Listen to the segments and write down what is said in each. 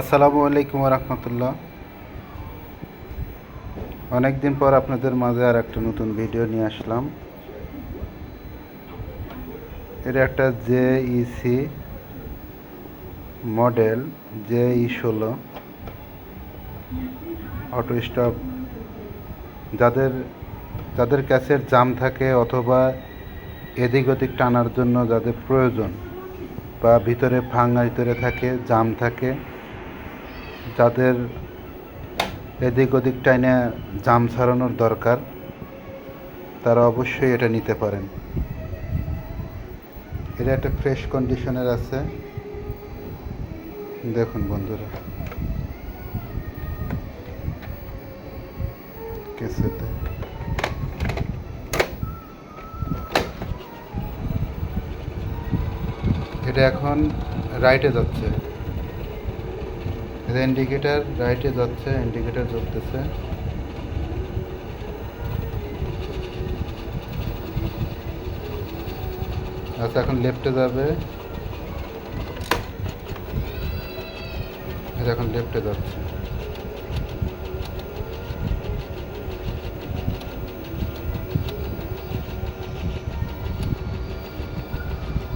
আসসালামু আলাইকুম রহমতুল্লাহ অনেক দিন পর আপনাদের মাঝে আর একটা নতুন ভিডিও নিয়ে আসলাম। এটা একটা J EC model, J E ষোলো। Auto stop. যাদের যাদের ক্যাসের জাম থাকে অথবা এদিক ওদিক টানার জন্য যাদের প্রয়োজন বা ভিতরে ভাঙা ভিতরে থাকে, জাম থাকে যাদের এদিক ওদিক টাইনে জাম ছাড়ানোর দরকার, তারা অবশ্যই এটা নিতে পারেন। এটা একটা ফ্রেশ কন্ডিশনের আছে। দেখুন বন্ধুরা। কেসেতে। এটা এখন রাইটে যাচ্ছে। ইন্ডিকেটার রাইটে যাচ্ছে ইন্ডিকেটার জ্বলতেছে। আচ্ছা এখন লেফটে যাবে। এটা এখন লেফটে যাচ্ছে।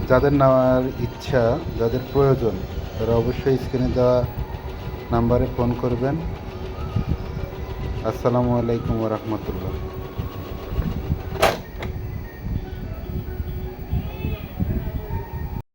যাদের নেওয়ার ইচ্ছা, যাদের প্রয়োজন, তারা অবশ্যই স্ক্রিনে দেওয়া নাম্বারে ফোন করবেন। আসসালামু আলাইকুম রহমতুল্লাহ।